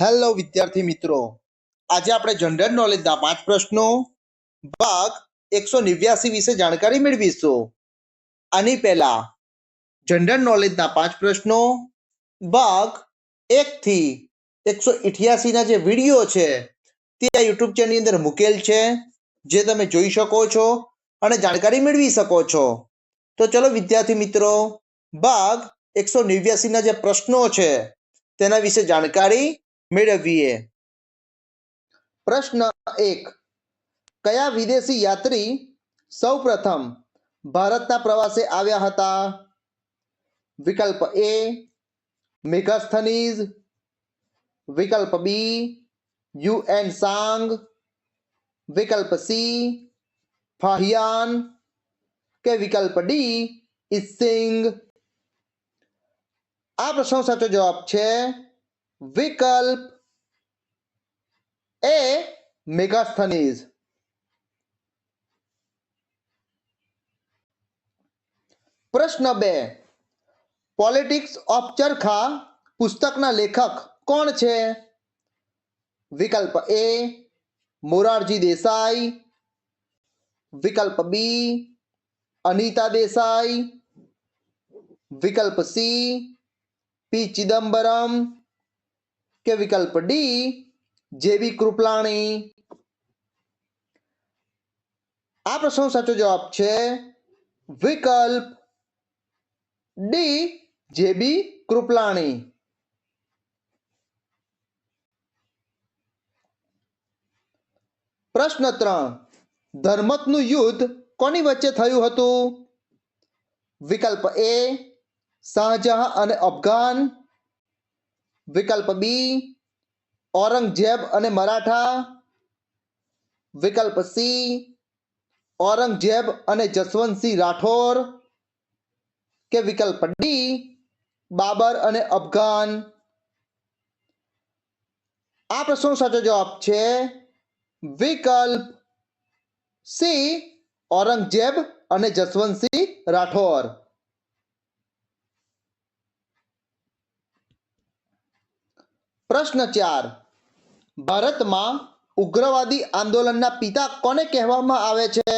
Hello વિદ્યાર્થી મિત્રો. આજે આપણે જનરલ નોલેજના પાંચ પ્રશ્નો, ભાગ એકસો નેવ્યાસી વિશે જાણકારી મેળવીશું. આની પહેલા જનરલ નોલેજના પાંચ પ્રશ્નો, ભાગ એક થી એકસો ના જે વીડિયો છે, તે આ યુટ્યુબ ચેનલની અંદર મૂકેલ છે, જે તમે જોઈ શકો છો અને જાણકારી મેળવી શકો છો. તો ચલો વિદ્યાર્થી મિત્રો, ભાગ એકસો ના જે પ્રશ્નો છે, તેના વિશે જાણકારી મેળવીએ પ્રશ્ન એક કયા વિદેશી યાત્રી સૌપ્રથમ ભારતના પ્રવાસે આવ્યા હતા? વિકલ્પ એ મેગાસ્થનીઝ વિકલ્પ બી યુએન સાંગ વિકલ્પ સી ફાહિયાન કે વિકલ્પ ડી ઇસિંગ આ પ્રશ્નનો સાચો જવાબ છે વિકલ્પ એ મેગાસ્થનીઝ. પ્રશ્ન બે, પોલિટિક્સ ઓફ ચરખા પુસ્તકના લેખક કોણ છે? વિકલ્પ એ, મોરારજી દેસાઈ. વિકલ્પ બી, અનિતા દેસાઈ. વિકલ્પ સી, પી ચિદમ્બરમ. કે વિકલ્પ ડી જેબી કૃપલાણી. આ પ્રશ્નનો સાચો જવાબ છે વિકલ્પ ડી જેબી કૃપલાણી. પ્રશ્ન ત્રણ, ધર્મતનું યુદ્ધ કોની વચ્ચે થયું હતું? વિકલ્પ એ શાહજહાં અને અફઘાન. વિકલ્પ બી ઔરંગઝેબ અને મરાઠા. વિકલ્પ સી ઔરંગઝેબ અને જસવંતસિંહ રાઠોર. કે વિકલ્પ ડી બાબર અને અફઘાન. આ પ્રશ્નનો સાચો જવાબ છે વિકલ્પ સી ઔરંગઝેબ અને જસવંતસિંહ રાઠોર. પ્રશ્ન ચાર. ભારતમાં ઉગ્રવાદી આંદોલનના પિતા કોને કહેવામાં આવે છે?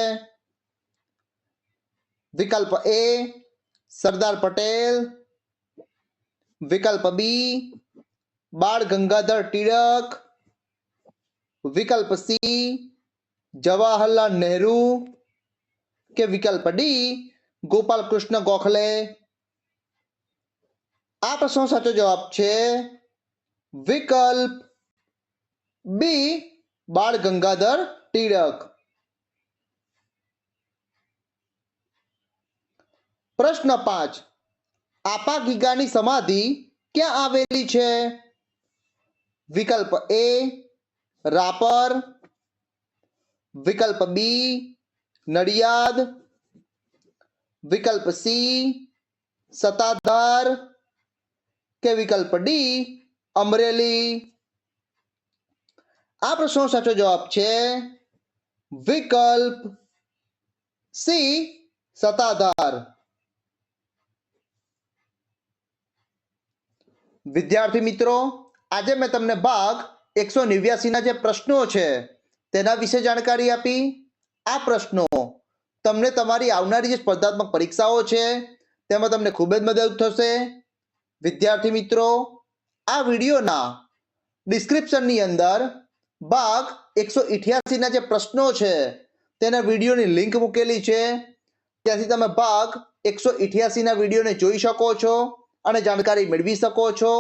વિકલ્પ એ સરદાર પટેલ, વિકલ્પ બી બાળ ગંગાધર ટિળક વિકલ્પ સી જવાહરલાલ નહેરુ કે વિકલ્પ ડી ગોપાલ કૃષ્ણ ગોખલે? આ પ્રશ્નનો સાચો જવાબ છે વિકલ્પ બી, બાળ ગંગાધર ટિળક પ્રશ્ન પાંચ. આપા ગીગાની સમાધિ ક્યાં આવેલી છે? વિકલ્પ એ, રાપર. વિકલ્પ બી, નડિયાદ. વિકલ્પ સી, સતાધાર. કે વિકલ્પ ડી અમરેલી. આ પ્રશ્નનો સાચો જવાબ છે વિકલ્પ સી, સત્તાધાર. વિદ્યાર્થી મિત્રો, આજે મેં તમને ભાગ એકસો નેવ્યાસીના જે પ્રશ્નો છે, તેના વિશે જાણકારી આપી. આ પ્રશ્નો તમને તમારી આવનારી જે સ્પર્ધાત્મક પરીક્ષાઓ છે, તેમાં તમને ખૂબ જ મદદ થશે. વિદ્યાર્થી મિત્રો આ વિડીયોના ડિસ્ક્રિપ્શનની અંદર ભાગ એકસો ઇઠ્યાસીના જે પ્રશ્નો છે, તેના વિડીયોની લિંક મૂકેલી છે. ત્યાંથી તમે ભાગ એકસો ઇઠ્યાસીના વિડીયોને જોઈ શકો છો અને જાણકારી મેળવી શકો છો.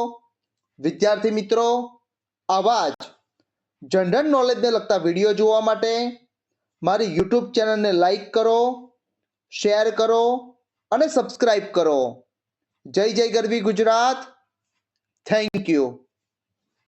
વિદ્યાર્થી મિત્રો, આવા જ જનરલ નોલેજને લગતા વીડિયો જોવા માટે મારી યુટ્યુબ ચેનલને લાઈક કરો શેર કરો અને સબસ્ક્રાઈબ કરો. જય જય ગરવી ગુજરાત. Thank you.